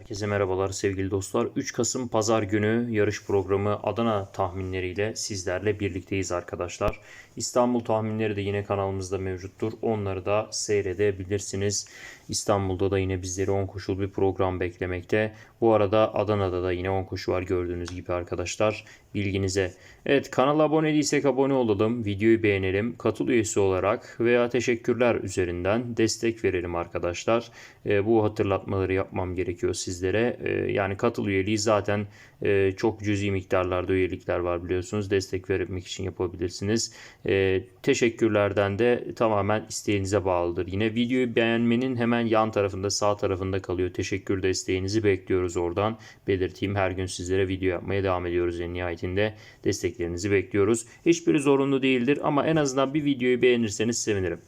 Herkese merhabalar sevgili dostlar. 3 Kasım Pazar günü yarış programı Adana tahminleriyle sizlerle birlikteyiz arkadaşlar. İstanbul tahminleri de yine kanalımızda mevcuttur. Onları da seyredebilirsiniz. İstanbul'da da yine bizleri 10 koşul bir program beklemekte. Bu arada Adana'da da yine 10 koşu var gördüğünüz gibi arkadaşlar. Bilginize. Evet kanala abone değilsek abone olalım. Videoyu beğenelim. Katıl üyesi olarak veya teşekkürler üzerinden destek verelim arkadaşlar. E, bu hatırlatmaları yapmam gerekiyor sizlere. E, yani katıl üyeliği zaten e, çok cüzi miktarlarda üyelikler var biliyorsunuz. Destek vermek için yapabilirsiniz. E, teşekkürlerden de tamamen isteğinize bağlıdır. Yine videoyu beğenmenin hemen yan tarafında sağ tarafında kalıyor. Teşekkür desteğinizi bekliyoruz oradan. Belirteyim her gün sizlere video yapmaya devam ediyoruz en nihayetinde. Desteklerinizi bekliyoruz. Hiçbiri zorunlu değildir ama en azından bir videoyu beğenirseniz sevinirim.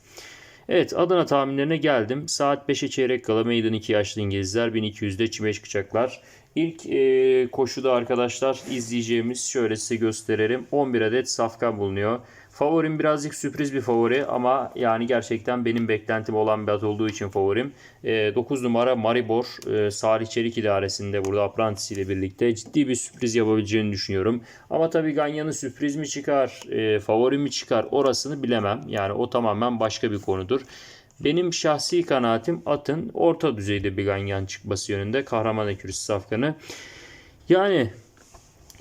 Evet Adana tahminlerine geldim. Saat 5'e çeyrek kala Meydan 2 yaşlı İngilizler 1200'de çimeş kıçaklar. İlk e, koşuda arkadaşlar izleyeceğimiz şöyle size gösterelim. 11 adet safkan bulunuyor. Favorim birazcık sürpriz bir favori ama yani gerçekten benim beklentim olan bir at olduğu için favorim. E, 9 numara Maribor e, Salih Çelik idaresinde burada Apprentice ile birlikte ciddi bir sürpriz yapabileceğini düşünüyorum. Ama tabii Ganyan'ın sürpriz mi çıkar, e, favori mi çıkar orasını bilemem. Yani o tamamen başka bir konudur. Benim şahsi kanaatim atın orta düzeyde bir ganyan çıkması yönünde. Kahraman ekürüsü safkanı. Yani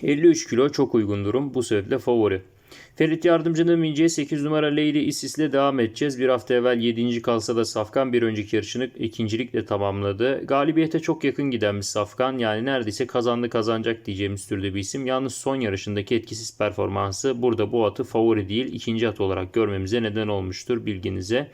53 kilo çok uygun durum. Bu sebeple favori. Ferit Yardımcı'nın Mince'ye 8 numara Lady Isis ile devam edeceğiz. Bir hafta evvel 7. kalsa da Safkan bir önceki yarışını ikincilikle tamamladı. Galibiyete çok yakın giden bir Safkan. Yani neredeyse kazandı kazanacak diyeceğimiz türde bir isim. Yalnız son yarışındaki etkisiz performansı burada bu atı favori değil ikinci at olarak görmemize neden olmuştur bilginize.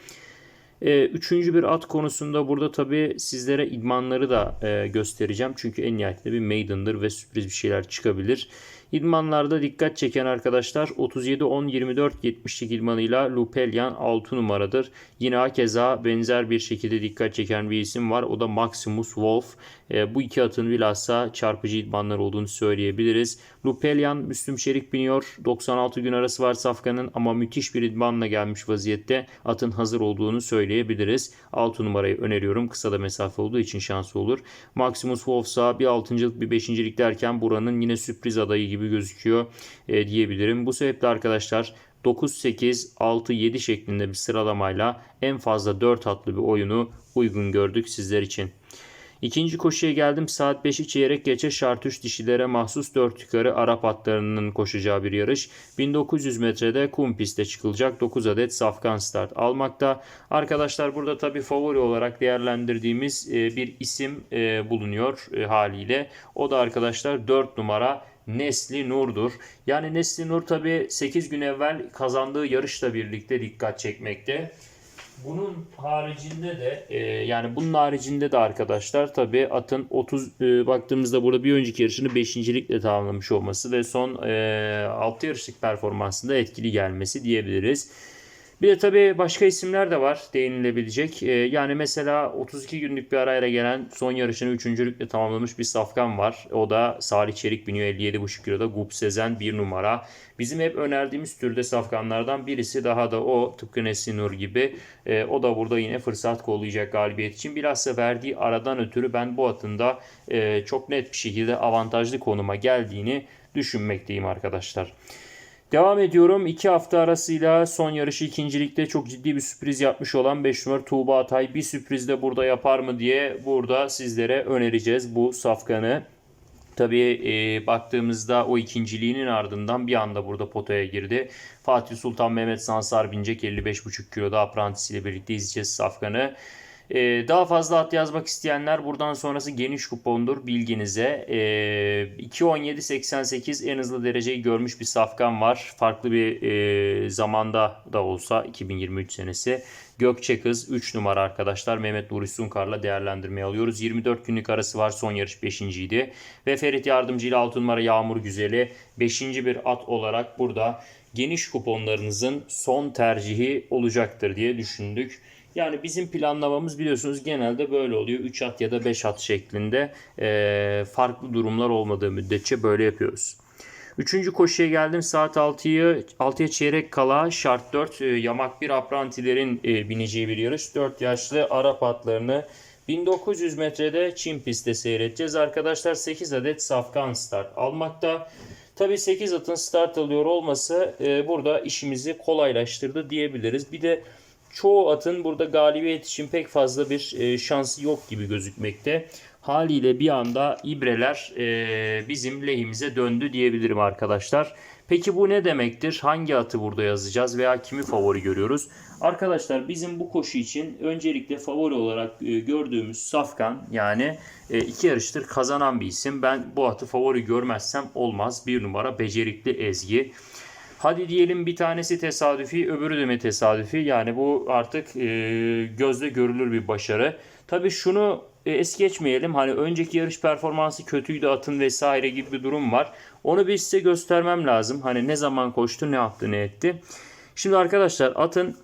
E, üçüncü bir at konusunda burada tabi sizlere idmanları da e, göstereceğim. Çünkü en nihayetinde bir maiden'dır ve sürpriz bir şeyler çıkabilir. İdmanlarda dikkat çeken arkadaşlar 37 10 24 70'lik idmanıyla Lupelyan 6 numaradır. Yine hakeza benzer bir şekilde dikkat çeken bir isim var. O da Maximus Wolf. E, bu iki atın bilhassa çarpıcı idmanlar olduğunu söyleyebiliriz. Lupelyan Müslüm Şerik biniyor. 96 gün arası var Safkan'ın ama müthiş bir idmanla gelmiş vaziyette. Atın hazır olduğunu söyleyebiliriz. 6 numarayı öneriyorum. Kısa da mesafe olduğu için şansı olur. Maximus Wolf sağ bir 6. bir 5. derken buranın yine sürpriz adayı gibi gözüküyor e, diyebilirim. Bu sebeple arkadaşlar 9, 8, 6, 7 şeklinde bir sıralamayla en fazla 4 atlı bir oyunu uygun gördük sizler için. İkinci koşuya geldim. Saat 5'i çeyrek geçe şart 3 dişilere mahsus 4 yukarı Arap atlarının koşacağı bir yarış. 1900 metrede kum pistte çıkılacak 9 adet safkan start almakta. Arkadaşlar burada tabi favori olarak değerlendirdiğimiz e, bir isim e, bulunuyor e, haliyle. O da arkadaşlar 4 numara Nesli Nur'dur. Yani Nesli Nur tabi 8 gün evvel kazandığı yarışla birlikte dikkat çekmekte. Bunun haricinde de e, yani bunun haricinde de arkadaşlar tabi atın 30 e, baktığımızda burada bir önceki yarışını 5.likle tamamlamış olması ve son e, 6 yarışlık performansında etkili gelmesi diyebiliriz. Bir de tabii başka isimler de var değinilebilecek. Ee, yani mesela 32 günlük bir arayla gelen son yarışını üçüncülükle tamamlamış bir safkan var. O da Salih Çelik biniyor 57,5 kiloda. Gup Sezen 1 numara. Bizim hep önerdiğimiz türde safkanlardan birisi daha da o tıpkı Nesinur gibi. E, o da burada yine fırsat kollayacak galibiyet için. Bilhassa verdiği aradan ötürü ben bu atın da e, çok net bir şekilde avantajlı konuma geldiğini düşünmekteyim arkadaşlar. Devam ediyorum. 2 hafta arasıyla son yarışı ikincilikte çok ciddi bir sürpriz yapmış olan 5 numara Tuğba Atay bir sürpriz de burada yapar mı diye burada sizlere önereceğiz bu safkanı. Tabii e, baktığımızda o ikinciliğinin ardından bir anda burada potaya girdi. Fatih Sultan Mehmet Sansar binecek 55,5 kiloda aprantisiyle birlikte izleyeceğiz Safkan'ı. Ee, daha fazla at yazmak isteyenler buradan sonrası geniş kupondur bilginize. Ee, 2.17.88 en hızlı dereceyi görmüş bir safkan var. Farklı bir e, zamanda da olsa 2023 senesi. Gökçe Kız 3 numara arkadaşlar. Mehmet Nuri Sunkar'la değerlendirmeye alıyoruz. 24 günlük arası var. Son yarış 5. idi. Ve Ferit Yardımcı ile 6 numara Yağmur Güzeli 5. bir at olarak burada geniş kuponlarınızın son tercihi olacaktır diye düşündük. Yani bizim planlamamız biliyorsunuz genelde böyle oluyor. 3 at ya da 5 at şeklinde e, farklı durumlar olmadığı müddetçe böyle yapıyoruz. Üçüncü koşuya geldim. Saat 6'yı 6'ya çeyrek kala şart 4 e, yamak bir aprantilerin e, bineceği bir yarış. 4 yaşlı Arap atlarını 1900 metrede çim pistte seyredeceğiz. Arkadaşlar 8 adet safkan start almakta. Tabii 8 atın start alıyor olması e, burada işimizi kolaylaştırdı diyebiliriz. Bir de çoğu atın burada galibiyet için pek fazla bir e, şansı yok gibi gözükmekte. Haliyle bir anda ibreler e, bizim lehimize döndü diyebilirim arkadaşlar. Peki bu ne demektir? Hangi atı burada yazacağız veya kimi favori görüyoruz? Arkadaşlar bizim bu koşu için öncelikle favori olarak e, gördüğümüz Safkan yani iki yarıştır kazanan bir isim. Ben bu atı favori görmezsem olmaz. Bir numara becerikli Ezgi. Hadi diyelim bir tanesi tesadüfi, öbürü de mi tesadüfi? Yani bu artık e, gözle görülür bir başarı. Tabii şunu e, es geçmeyelim. Hani önceki yarış performansı kötüydü atın vesaire gibi bir durum var. Onu bir size göstermem lazım. Hani ne zaman koştu, ne yaptı, ne etti. Şimdi arkadaşlar atın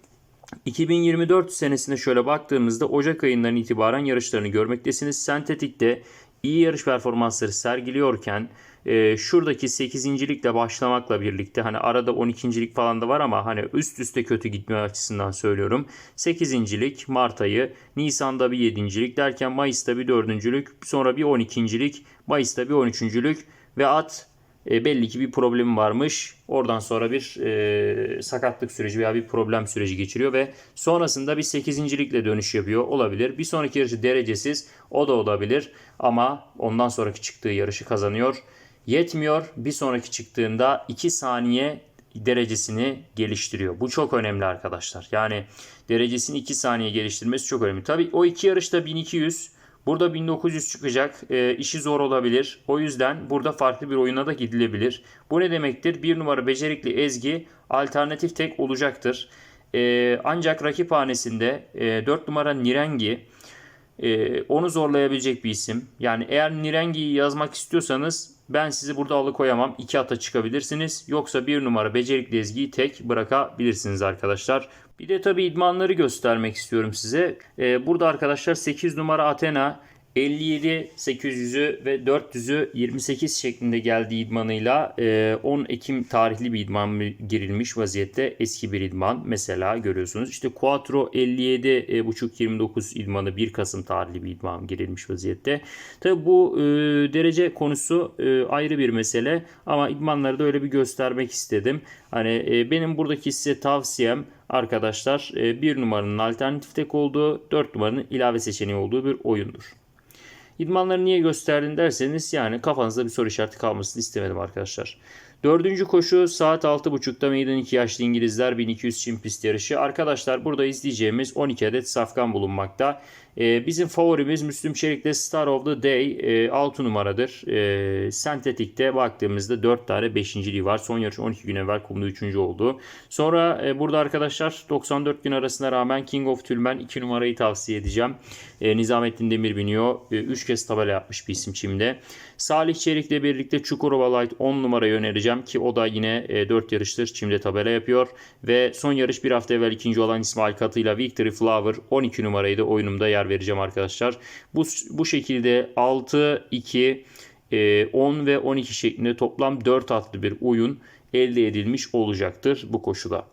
2024 senesine şöyle baktığımızda Ocak ayından itibaren yarışlarını görmektesiniz. Sentetik'te iyi yarış performansları sergiliyorken e, şuradaki 8.likle başlamakla birlikte hani arada 12.lik falan da var ama hani üst üste kötü gitme açısından söylüyorum. 8.lik Mart ayı, Nisan'da bir 7.lik derken Mayıs'ta bir 4.lük, sonra bir 12.lik, Mayıs'ta bir 13.lük ve at e, belli ki bir problemi varmış. Oradan sonra bir e, sakatlık süreci veya bir problem süreci geçiriyor ve sonrasında bir 8.likle dönüş yapıyor olabilir. Bir sonraki yarışı derecesiz o da olabilir ama ondan sonraki çıktığı yarışı kazanıyor. Yetmiyor. Bir sonraki çıktığında 2 saniye derecesini geliştiriyor. Bu çok önemli arkadaşlar. Yani derecesini 2 saniye geliştirmesi çok önemli. Tabii o iki yarışta 1200 Burada 1900 çıkacak. E, işi zor olabilir. O yüzden burada farklı bir oyuna da gidilebilir. Bu ne demektir? Bir numara becerikli Ezgi alternatif tek olacaktır. E, ancak rakip hanesinde e, 4 numara Nirengi e, onu zorlayabilecek bir isim. Yani eğer Nirengi'yi yazmak istiyorsanız ben sizi burada alıkoyamam. İki ata çıkabilirsiniz. Yoksa bir numara becerikli Ezgi'yi tek bırakabilirsiniz arkadaşlar. Bir de tabi idmanları göstermek istiyorum size. Ee, burada arkadaşlar 8 numara Athena 57, 800'ü ve 400'ü 28 şeklinde geldiği idmanıyla 10 Ekim tarihli bir idman girilmiş vaziyette. Eski bir idman mesela görüyorsunuz. İşte Quattro 57 buçuk 29 idmanı 1 Kasım tarihli bir idman girilmiş vaziyette. Tabi bu e, derece konusu e, ayrı bir mesele ama idmanları da öyle bir göstermek istedim. Hani e, benim buradaki size tavsiyem arkadaşlar bir numaranın alternatif tek olduğu 4 numaranın ilave seçeneği olduğu bir oyundur. İdmanları niye gösterdin derseniz yani kafanızda bir soru işareti kalmasını istemedim arkadaşlar. Dördüncü koşu saat 6.30'da meydan 2 yaşlı İngilizler 1200 çim pist yarışı. Arkadaşlar burada izleyeceğimiz 12 adet safkan bulunmakta. Ee, bizim favorimiz Müslüm Çelik'te Star of the Day e, 6 numaradır. E, Sentetik'te baktığımızda 4 tane 5. var. Son yarış 12 gün evvel kumda 3. oldu. Sonra e, burada arkadaşlar 94 gün arasına rağmen King of Tülmen 2 numarayı tavsiye edeceğim. E, Nizamettin Demir biniyor. 3 e, kez tabela yapmış bir isim çimde. Salih Çelik'le birlikte Çukurova Light 10 numarayı önereceğim ki o da yine e, 4 yarıştır çimde tabela yapıyor. Ve son yarış bir hafta evvel ikinci olan İsmail Katı ile Victory Flower 12 numarayı da oyunumda yer vereceğim arkadaşlar. Bu, bu şekilde 6, 2, 10 ve 12 şeklinde toplam 4 atlı bir oyun elde edilmiş olacaktır bu koşuda.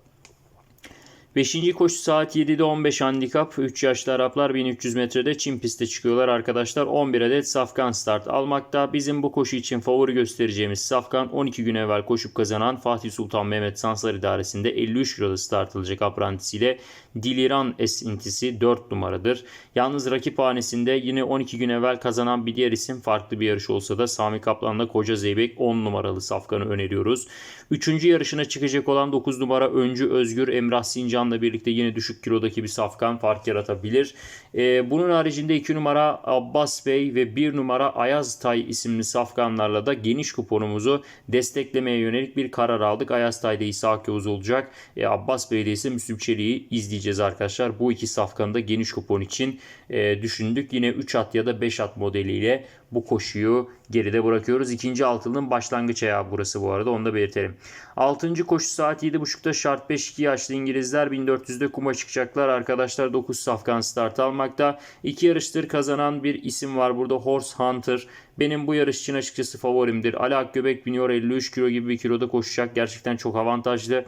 Beşinci koşu saat 7'de 15 handikap. 3 yaşlı Araplar 1300 metrede Çin piste çıkıyorlar arkadaşlar. 11 adet Safkan start almakta. Bizim bu koşu için favori göstereceğimiz Safkan 12 gün evvel koşup kazanan Fatih Sultan Mehmet Sansar idaresinde 53 kiloda start alacak aprantisiyle Diliran esintisi 4 numaradır. Yalnız rakip hanesinde yine 12 gün evvel kazanan bir diğer isim farklı bir yarış olsa da Sami Kaplan'la Koca Zeybek 10 numaralı Safkan'ı öneriyoruz. Üçüncü yarışına çıkacak olan 9 numara Öncü Özgür Emrah Sincan'la birlikte yine düşük kilodaki bir Safkan fark yaratabilir. Ee, bunun haricinde 2 numara Abbas Bey ve 1 numara Ayaz Tay isimli Safkanlarla da geniş kuponumuzu desteklemeye yönelik bir karar aldık. Ayaz Tay'da İsa Akyavuz olacak. Ee, Abbas Bey'de ise Müslüm Çelik'i izleyeceğiz arkadaşlar. Bu iki safkanı da geniş kupon için e, düşündük. Yine 3 at ya da 5 at modeliyle bu koşuyu geride bırakıyoruz. İkinci altılının başlangıç ayağı burası bu arada onu da belirtelim. Altıncı koşu saat 7.30'da şart 5-2 yaşlı İngilizler 1400'de kuma çıkacaklar. Arkadaşlar 9 safkan start almakta. İki yarıştır kazanan bir isim var burada Horse Hunter. Benim bu yarış için açıkçası favorimdir. Ali Akgöbek biniyor 53 kilo gibi bir kiloda koşacak. Gerçekten çok avantajlı.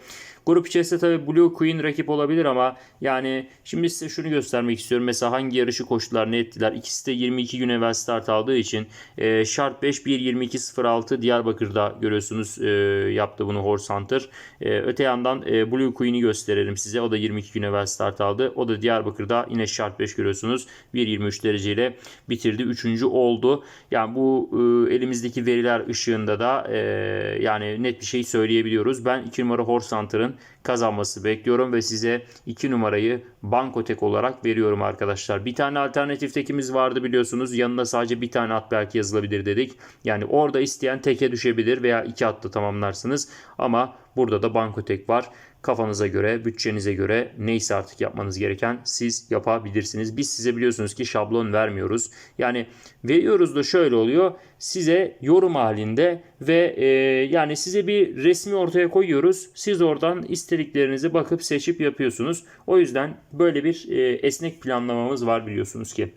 Grup içerisinde tabii Blue Queen rakip olabilir ama yani şimdi size şunu göstermek istiyorum. Mesela hangi yarışı koştular ne ettiler. İkisi de 22 gün evvel start aldığı için e, Şart 5 1.22.06 Diyarbakır'da görüyorsunuz e, yaptı bunu Horse Hunter. E, öte yandan e, Blue Queen'i gösterelim size. O da 22 gün evvel start aldı. O da Diyarbakır'da yine Şart 5 görüyorsunuz. 1.23 dereceyle bitirdi. Üçüncü oldu. Yani bu e, elimizdeki veriler ışığında da e, yani net bir şey söyleyebiliyoruz. Ben 2 numara Horse Hunter'ın kazanması bekliyorum ve size 2 numarayı Bankotek olarak veriyorum arkadaşlar. Bir tane alternatif tekimiz vardı biliyorsunuz. Yanına sadece bir tane at belki yazılabilir dedik. Yani orada isteyen teke düşebilir veya iki atla tamamlarsınız. Ama burada da Bankotek var. Kafanıza göre, bütçenize göre neyse artık yapmanız gereken siz yapabilirsiniz. Biz size biliyorsunuz ki şablon vermiyoruz. Yani veriyoruz da şöyle oluyor. Size yorum halinde ve e, yani size bir resmi ortaya koyuyoruz. Siz oradan istediklerinizi bakıp seçip yapıyorsunuz. O yüzden böyle bir e, esnek planlamamız var biliyorsunuz ki.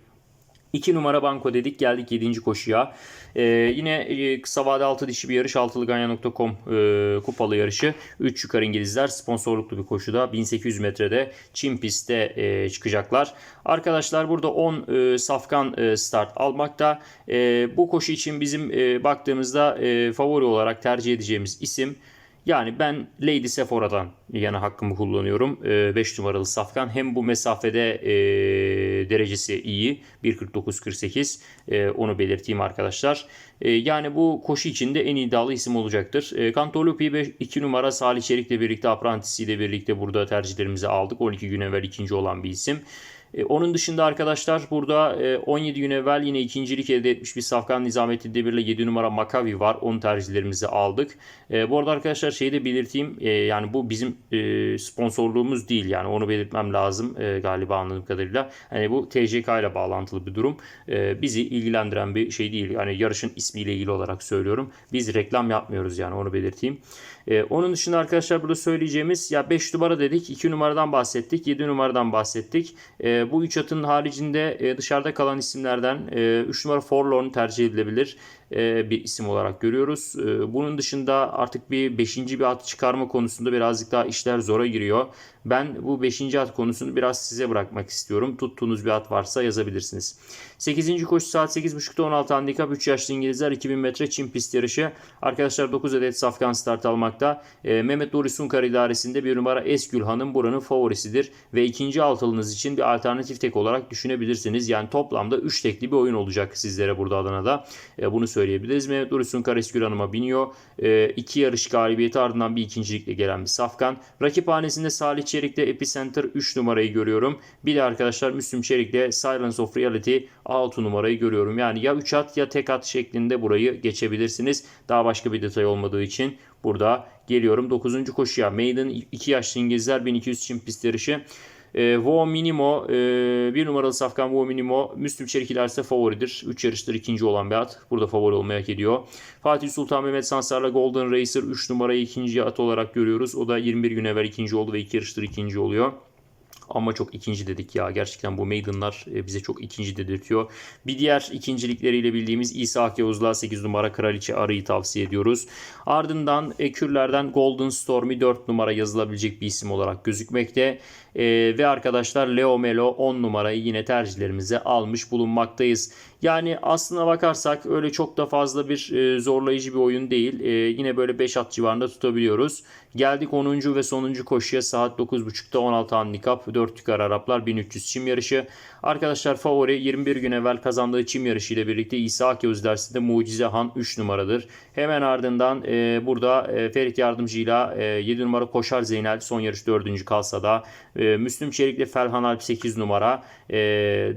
2 numara banko dedik geldik 7. koşuya. Ee, yine e, kısa vade 6 dişi bir yarış altılıganya.com e, kupalı yarışı. 3 yukarı İngilizler sponsorluklu bir koşuda 1800 metrede Çin pistte e, çıkacaklar. Arkadaşlar burada 10 e, safkan e, start almakta. E, bu koşu için bizim e, baktığımızda e, favori olarak tercih edeceğimiz isim yani ben Lady Sephora'dan yana hakkımı kullanıyorum. 5 numaralı Safkan hem bu mesafede e, derecesi iyi. 1.49.48 e, onu belirteyim arkadaşlar. E, yani bu koşu içinde en iddialı isim olacaktır. E, Cantolupi 2 numara Salih Çelik'le birlikte Apprentice ile birlikte burada tercihlerimizi aldık. 12 gün evvel ikinci olan bir isim. E, Onun dışında arkadaşlar burada e, 17 gün evvel yine ikincilik elde etmiş bir Safkan Nizamettin Demir'le 7 numara Makavi var. Onun tercihlerimizi aldık. E, Bu arada arkadaşlar şeyi de belirteyim. E, Yani bu bizim e, sponsorluğumuz değil. Yani onu belirtmem lazım e, galiba anladığım kadarıyla. Hani bu TCK ile bağlantılı bir durum. E, Bizi ilgilendiren bir şey değil. Yani yarışın ismiyle ilgili olarak söylüyorum. Biz reklam yapmıyoruz yani onu belirteyim. E, Onun dışında arkadaşlar burada söyleyeceğimiz ya 5 numara dedik. 2 numaradan bahsettik. 7 numaradan bahsettik. E, bu üç atın haricinde e, dışarıda kalan isimlerden 3 numara Forlorn tercih edilebilir. e, bir isim olarak görüyoruz. E, Bunun dışında artık bir 5. bir at çıkarma konusunda birazcık daha işler zora giriyor. Ben bu 5. at konusunu biraz size bırakmak istiyorum. Tuttuğunuz bir at varsa yazabilirsiniz. 8. koşu saat 8.30'da 16 handikap 3 yaşlı İngilizler 2000 metre Çin pist yarışı. Arkadaşlar 9 adet safkan start almakta. E, Mehmet Nuri Sunkar idaresinde bir numara Esgül Hanım buranın favorisidir. Ve ikinci altılınız için bir alternatif tek olarak düşünebilirsiniz. Yani toplamda 3 tekli bir oyun olacak sizlere burada Adana'da. E, bunu söyleyebiliriz. Mehmet Nuri Sunkar Esgül Hanım'a biniyor. E, iki yarış galibiyeti ardından bir ikincilikle gelen bir safkan. Rakip hanesinde Salih Çelik'te Epicenter 3 numarayı görüyorum. Bir de arkadaşlar Müslüm Çelik'te Silence of Reality 6 numarayı görüyorum. Yani ya 3 at ya tek at şeklinde burayı geçebilirsiniz. Daha başka bir detay olmadığı için burada geliyorum 9. koşuya. Maiden 2 yaşlı İngilizler 1200 Çin pist yarışı. E, Vo Minimo, e, bir numaralı safkan Vo Minimo, Müslüm Çelik ilerse favoridir. 3 yarıştır ikinci olan bir at. Burada favori olmayı hak ediyor. Fatih Sultan Mehmet Sansar'la Golden Racer 3 numarayı ikinci at olarak görüyoruz. O da 21 gün evvel ikinci oldu ve 2 yarıştır ikinci oluyor. Ama çok ikinci dedik ya. Gerçekten bu Maiden'lar e, bize çok ikinci dedirtiyor. Bir diğer ikincilikleriyle bildiğimiz İsa Akyavuz'la 8 numara Kraliçe Arı'yı tavsiye ediyoruz. Ardından ekürlerden Golden Stormy 4 numara yazılabilecek bir isim olarak gözükmekte. Ee, ve arkadaşlar Leo Melo 10 numarayı yine tercihlerimize almış bulunmaktayız. Yani aslına bakarsak öyle çok da fazla bir e, zorlayıcı bir oyun değil. E, yine böyle 5 at civarında tutabiliyoruz. Geldik 10. ve sonuncu koşuya saat 9.30'da 16 handikap 4 yukarı Araplar 1300 çim yarışı. Arkadaşlar favori 21 gün evvel kazandığı çim yarışı ile birlikte İsa Akyavuz dersinde Mucize Han 3 numaradır. Hemen ardından e, burada e, Ferit Yardımcı'yla e, 7 numara Koşar Zeynel son yarış 4. kalsa da e, Müslüm Çelik'le Felhan Alp 8 numara. E,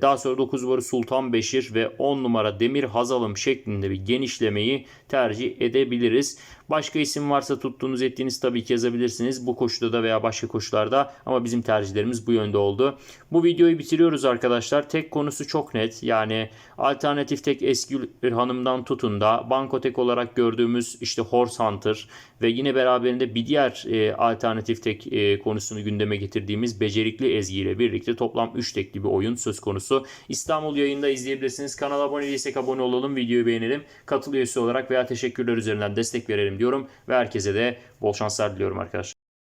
daha sonra 9 numara Sultan Beşir ve 10 numara Demir Hazalım şeklinde bir genişlemeyi tercih edebiliriz. Başka isim varsa tuttuğunuz ettiğiniz tabii ki yazabilirsiniz. Bu koşuda da veya başka koşularda ama bizim tercihlerimiz bu yönde oldu. Bu videoyu bitiriyoruz arkadaşlar. Tek konusu çok net. Yani alternatif tek Eskül Hanım'dan tutun da Bankotek olarak gördüğümüz işte Horse Hunter ve yine beraberinde bir diğer e, alternatif tek e, konusunu gündeme getirdiğimiz Becerikli Ezgi ile birlikte toplam 3 tekli bir oyun söz konusu. İstanbul yayında izleyebilirsiniz. Kanala abone değilsek abone olalım, videoyu beğenelim. Katıl olarak veya teşekkürler üzerinden destek verelim diyorum ve herkese de bol şanslar diliyorum arkadaşlar.